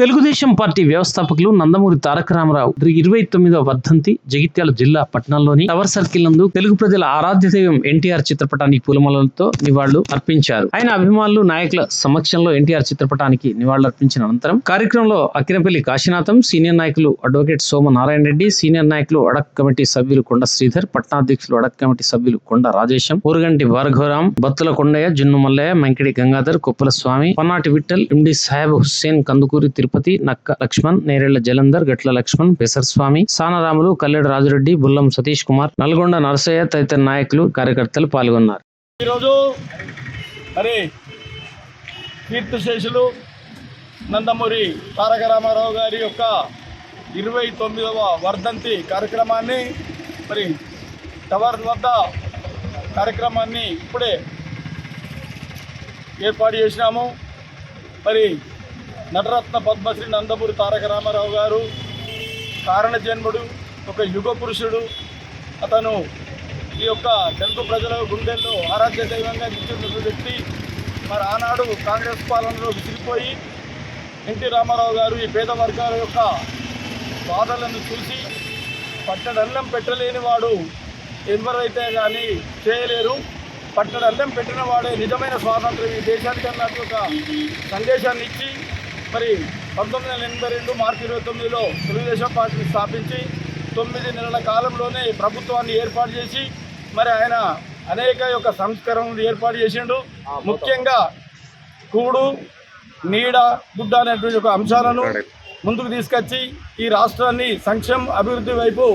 Telugu Desam party వ్యవస్థాపకులు నందమూరి తారక రామారావు ఇరవై తొమ్మిదవ వర్ధంతి జగిత్యాల జిల్లా పట్టణంలోని టవర్ సర్కిల్ నందు తెలుగు ప్రజల ఆరాధ్య దైవం ఎన్టీఆర్ చిత్రపటానికి పూలమాలలతో నివాళులు అర్పించారు. ఆయన అభిమానులు నాయకుల సమక్షంలో ఎన్టీఆర్ చిత్రపటానికి నివాళులు అర్పించిన అనంతరం కార్యక్రమంలో అక్కినపల్లి కాశీనాథం సీనియర్ నాయకులు అడ్వకేట్ సోమ నారాయణ రెడ్డి సీనియర్ నాయకులు అడక్ కమిటీ సభ్యులు కొండ శ్రీధర్ పట్టణాధ్యక్షులు అడక్ కమిటీ సభ్యులు కొండ రాజేశం ఊరుగంటి భార్గవరాం బత్తుల కొండయ్య జున్ను మల్లయ్య మంకిడి గంగాధర్ కుప్పల స్వామి పన్నాటి విఠల్ ఎండి సాహెబ్ హుస్సేన్ కందుకూరి తిరుపతి నక్క లక్ష్మణ్ నేరేళ్ళ జలంధర్ గట్ల లక్ష్మణ్ పెసర్ స్వామి సానరాములు కల్లెడ రాజురెడ్డి బుల్లం సతీష్ కుమార్ నల్గొండ నరసయ్య తదితర నాయకులు కార్యకర్తలు పాల్గొన్నారు. ఈరోజు మరి కీర్తిశేషులు నందమూరి తారక రామారావు గారి యొక్క ఇరవై తొమ్మిదవ వర్ధంతి కార్యక్రమాన్ని మరి టవర్ వద్ద కార్యక్రమాన్ని ఇప్పుడే ఏర్పాటు చేసినాము. మరి నటరత్న పద్మశ్రీ నందమూరి తారక రామారావు గారు కారణజన్ముడు ఒక యుగ పురుషుడు. అతను ఈ యొక్క తెలుగు ప్రజల గుండెల్లో ఆరాధ్య దైవంగా నిలిచిన వ్యక్తి. మరి ఆనాడు కాంగ్రెస్ పాలనలో విసిరిపోయి ఎన్టీ రామారావు గారు ఈ పేద వర్గాల యొక్క బాధలను చూసి పట్టడల్లం పెట్టలేని వాడు ఎవరైతే కానీ చేయలేరు. పట్టడల్లం పెట్టిన వాడే నిజమైన స్వాతంత్రం ఈ దేశానికి అన్నట్టు ఒక సందేశాన్ని ఇచ్చి మరి పంతొమ్మిది వందల ఎనభై రెండు మార్చి ఇరవై తొమ్మిదిలో తెలుగుదేశం పార్టీని స్థాపించి తొమ్మిది నెలల కాలంలోనే ప్రభుత్వాన్ని ఏర్పాటు చేసి మరి ఆయన అనేక యొక్క సంస్కరణలు ఏర్పాటు చేసిండు. ముఖ్యంగా కూడు నీడ గుడ్డ అనేటువంటి ఒక అంశాలను ముందుకు తీసుకొచ్చి ఈ రాష్ట్రాన్ని సంక్షేమ అభివృద్ధి వైపు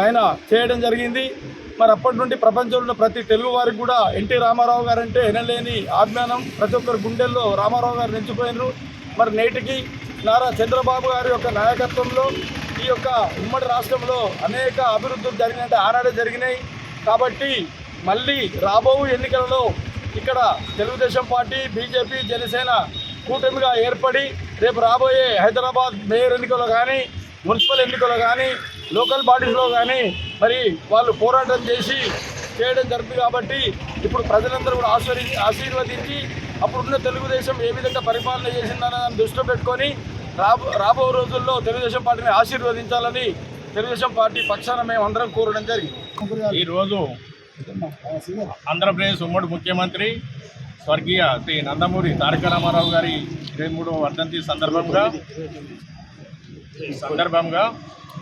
ఆయన చేయడం జరిగింది. మరి అప్పటి నుండి ప్రపంచంలో ఉన్న ప్రతి తెలుగు వారికి కూడా ఎన్టీ రామారావు గారు అంటే ఎనలేని అభిమానం ప్రతి ఒక్కరి గుండెల్లో రామారావు గారు నిలిచిపోయినారు. మరి నేటికి నారా చంద్రబాబు గారి యొక్క నాయకత్వంలో ఈ యొక్క ఉమ్మడి రాష్ట్రంలో అనేక అభివృద్ధులు జరిగినట్టు ఆనాడే జరిగినాయి. కాబట్టి మళ్ళీ రాబో ఎన్నికలలో ఇక్కడ తెలుగుదేశం పార్టీ బీజేపీ జనసేన కూటమిగా ఏర్పడి రేపు రాబోయే హైదరాబాద్ మేయర్ ఎన్నికల్లో కానీ మున్సిపల్ ఎన్నికల్లో కానీ లోకల్ బాడీస్లో కానీ మరి వాళ్ళు పోరాటం చేసి చేయడం జరుగుతుంది కాబట్టి ఇప్పుడు ప్రజలందరూ కూడా ఆశీర్వదించి అప్పుడున్న తెలుగుదేశం ఏ విధంగా పరిపాలన చేసిందన్న దాన్ని దృష్టిలో పెట్టుకొని రాబో రాబో రోజుల్లో తెలుగుదేశం పార్టీని ఆశీర్వదించాలని తెలుగుదేశం పార్టీ పక్షాన మేము అందరం కోరడం జరిగింది. ఈరోజు ఆంధ్రప్రదేశ్ ఉమ్మడి ముఖ్యమంత్రి స్వర్గీయ శ్రీ నందమూరి తారక రామారావు గారి ఇరవై మూడవ వర్ధంతి సందర్భంగా సందర్భంగా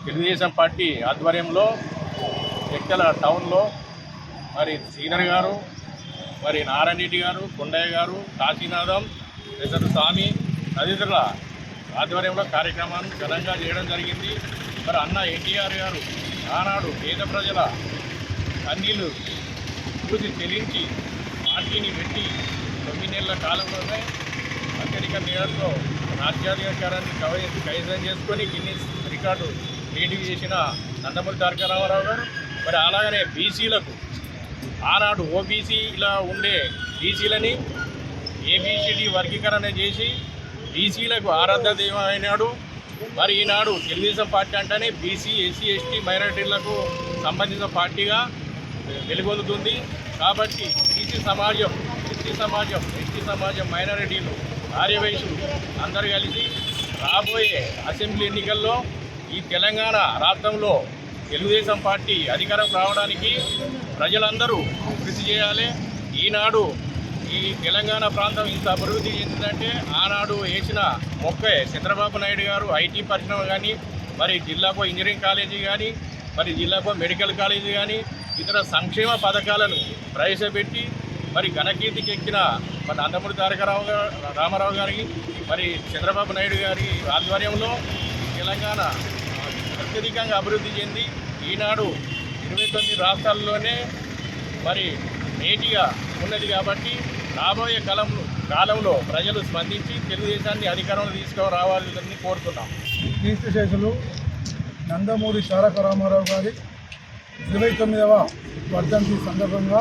తెలుగుదేశం పార్టీ ఆధ్వర్యంలో ఎక్కల టౌన్లో మరి సీనియర్ గారు మరి నారాయణ రెడ్డి గారు కొండయ్య గారు కాశీనాథం ఇతరు స్వామి తదితరుల ఆధ్వర్యంలో కార్యక్రమాన్ని ఘనంగా చేయడం జరిగింది. మరి అన్న ఎన్టీఆర్ గారు ఆనాడు పేద ప్రజల కన్నీళ్ళు పూర్తి చెల్లించి పార్టీని పెట్టి తొమ్మిది నెలల కాలంలోనే అత్యధిక మేరతో రాజ్యాధికారాన్ని కవై కైసం చేసుకొని గిన్నీస్ రికార్డు క్రియేటివ్ చేసిన నందమూరి తారక రామారావు గారు మరి అలాగనే బీసీలకు ఆనాడు ఓబీసీలా ఉండే బీసీలని ఏబీసీడీ వర్గీకరణ చేసి బీసీలకు ఆరాధ దైవం అయినాడు. మరి ఈనాడు తెలుగుదేశం పార్టీ అంటేనే బీసీ ఎస్సీ ఎస్టీ మైనార్టీలకు సంబంధించిన పార్టీగా వెలుగొందుతుంది కాబట్టి బీసీ సమాజం ఎస్సీ సమాజం ఎస్టీ సమాజం మైనారిటీలు ఆర్యవైశ్యులు అందరూ కలిసి రాబోయే అసెంబ్లీ ఎన్నికల్లో ఈ తెలంగాణ రాష్ట్రంలో తెలుగుదేశం పార్టీ అధికారం రావడానికి ప్రజలందరూ కృషి చేయాలి. ఈనాడు ఈ తెలంగాణ ప్రాంతం ఇంత అభివృద్ధి చెందిందంటే ఆనాడు వేసిన మొక్కే చంద్రబాబు నాయుడు గారు ఐటీ పరిశ్రమ కానీ మరి జిల్లాకు ఇంజనీరింగ్ కాలేజీ కానీ మరి జిల్లాకు మెడికల్ కాలేజీ కానీ ఇతర సంక్షేమ పథకాలను ప్రవేశపెట్టి మరి ఘనకీర్తికి ఎక్కిన మన నందమూరి తారక రావు గారు రామారావు గారికి మరి చంద్రబాబు నాయుడు గారి ఆధ్వర్యంలో తెలంగాణ అత్యధికంగా అభివృద్ధి చెంది ఈనాడు ఇరవై తొమ్మిది రాష్ట్రాల్లోనే మరి నేటిగా ఉన్నది కాబట్టి రాబోయే కాలంలో కాలంలో ప్రజలు స్పందించి తెలుగుదేశాన్ని అధికారంలో తీసుకురావాలని కోరుతున్నాం. కీర్తిశేషులు నందమూరి తారక రామారావు గారి ఇరవై తొమ్మిదవ వర్ధంతి సందర్భంగా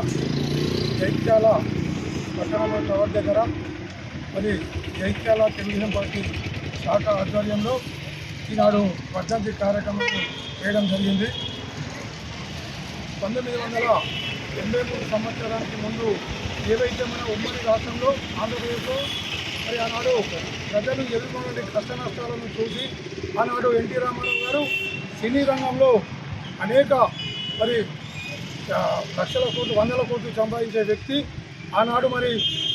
జైత్యాల పట్టణంలో టవర్ దగ్గర మరి జైత్యాల తెలుగుదేశం పార్టీ శాఖ ఆధ్వర్యంలో ఈనాడు వర్ధంతి కార్యక్రమం చేయడం జరిగింది. పంతొమ్మిది వందల ఎనభై మూడు సంవత్సరానికి ముందు ఏవైతే మన ఉమ్మడి రాష్ట్రంలో ఆంధ్రప్రదేశ్లో మరి ఆనాడు ప్రజలు ఎదుర్కొనే కష్ట నష్టాలను చూసి ఆనాడు ఎన్టీ రామారావు గారు సినీ రంగంలో అనేక మరి లక్షల కోట్లు వందల కోట్లు సంపాదించే వ్యక్తి. ఆనాడు మరి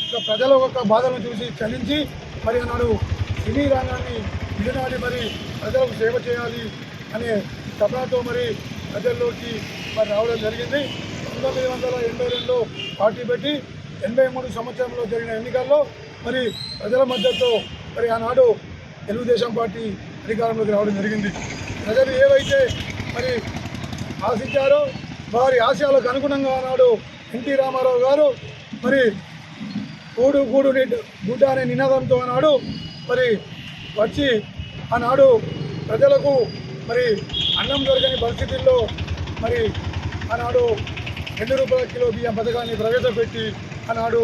ఇక ప్రజల యొక్క బాధలను చూసి చలించి మరి ఆనాడు సినీ రంగాన్ని విడనాడి మరి ప్రజలకు సేవ చేయాలి అనే తపనతో మరి ప్రజల్లోకి మరి రావడం జరిగింది. పంతొమ్మిది వందల ఎనభై రెండులో పార్టీ పెట్టి ఎనభై మూడు సంవత్సరంలో జరిగిన ఎన్నికల్లో మరి ప్రజల మద్దతు మరి ఆనాడు తెలుగుదేశం పార్టీ అధికారంలోకి రావడం జరిగింది. ప్రజలు ఏవైతే మరి ఆశించారో వారి ఆశయాలకు అనుగుణంగా ఆనాడు ఎన్టీ రామారావు గారు మరి కూడు గూడు నిడ్ గుడ్డ అనే నినాదంతో ఆనాడు మరి వచ్చి ఆనాడు ప్రజలకు మరి అన్నం దొరకని పరిస్థితుల్లో మరి ఆనాడు రెండు రూపాయల కిలో బియ్యం పథకాన్ని ప్రవేశపెట్టి ఆనాడు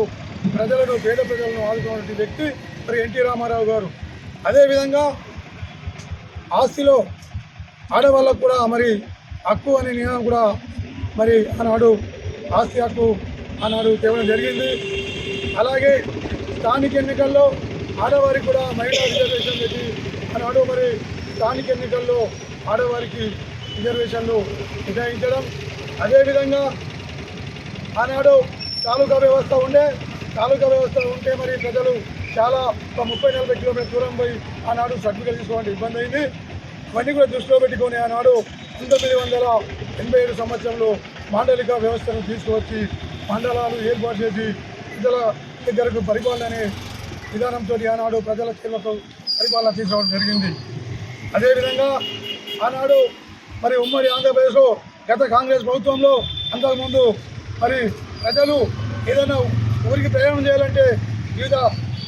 ప్రజలను పేద ప్రజలను ఆదుకున్నటువంటి వ్యక్తి మరి ఎన్టీ రామారావు గారు. అదేవిధంగా ఆస్తిలో ఆడవాళ్ళకు కూడా మరి హక్కు అనే నియమం కూడా మరి ఆనాడు ఆస్తి హక్కు ఆనాడు తేవడం జరిగింది. అలాగే స్థానిక ఎన్నికల్లో ఆడవారికి కూడా మహిళా రిజర్వేషన్ పెట్టి ఆనాడు మరి స్థానిక ఎన్నికల్లో ఆడవారికి రిజర్వేషన్లు నిర్ణయించడం అదేవిధంగా ఆనాడు తాలూకా వ్యవస్థ ఉండే తాలూకా వ్యవస్థ ఉంటే మరి ప్రజలు చాలా ఒక ముప్పై నలభై కిలోమీటర్ దూరం పోయి ఆనాడు సర్టిఫికేట్ తీసుకోవాలంటే ఇబ్బంది అయింది. ఇవన్నీ కూడా దృష్టిలో పెట్టుకొని ఆనాడు పంతొమ్మిది వందల ఎనభై ఏడు సంవత్సరంలో మాండలిక వ్యవస్థను తీసుకువచ్చి మండలాలు ఏర్పాటు చేసి ప్రజల దగ్గరకు పరిపాలన అనే విధానంతో ఆనాడు ప్రజల చేతులతో పరిపాలన తీసుకోవడం జరిగింది. అదేవిధంగా ఆనాడు మరి ఉమ్మడి ఆంధ్రప్రదేశ్లో గత కాంగ్రెస్ ప్రభుత్వంలో అంతకుముందు మరి ప్రజలు ఏదైనా ఊరికి ప్రయాణం చేయాలంటే వివిధ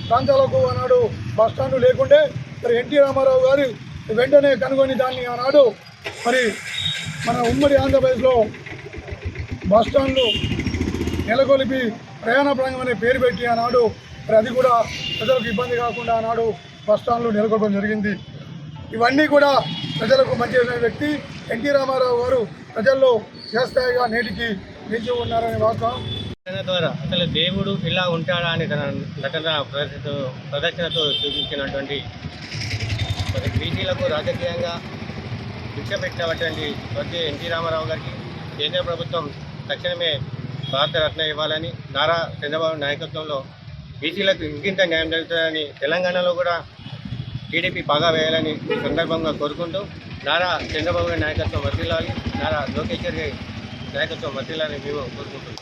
ప్రాంతాలకు ఆనాడు బస్ స్టాండ్లు లేకుండే మరి ఎన్టీ రామారావు గారు వెంటనే కనుగొని దాన్ని ఆనాడు మరి మన ఉమ్మడి ఆంధ్రప్రదేశ్లో బస్ స్టాండ్లు ప్రయాణ ప్రాంగం అనే పేరు పెట్టి ఆనాడు మరి అది కూడా ప్రజలకు ఇబ్బంది కాకుండా ఆనాడు బస్ స్టాండ్లు నెలకొల్పడం జరిగింది. ఇవన్నీ కూడా ప్రజలకు మంచి వ్యక్తి ఎన్టీ రామారావు గారు ప్రజల్లో చేస్తాయిగా నేటికి నిలిచి ఉన్నారని వాస్తవం. ద్వారా అసలు దేవుడు ఇలా ఉంటాడా అని తన నటన ప్రదర్శనతో ప్రదర్శనతో చూపించినటువంటి మరి బీసీలకు రాజకీయంగా శిక్ష పెట్టినటువంటి స్వర్గీయ ఎన్టీ రామారావు గారికి కేంద్ర ప్రభుత్వం తక్షణమే భారతరత్న ఇవ్వాలని నారా చంద్రబాబు నాయకత్వంలో బీసీలకు ఇంకింత న్యాయం జరుగుతుందని తెలంగాణలో కూడా టీడీపీ బాగా వేయాలని ఈ సందర్భంగా కోరుకుంటూ నారా చంద్రబాబు గారి నాయకత్వం వర్దిల్లాలి నారా లోకేశ్వర్ గారి నాయకత్వం వర్దిల్లాలని మేము కోరుకుంటున్నాం.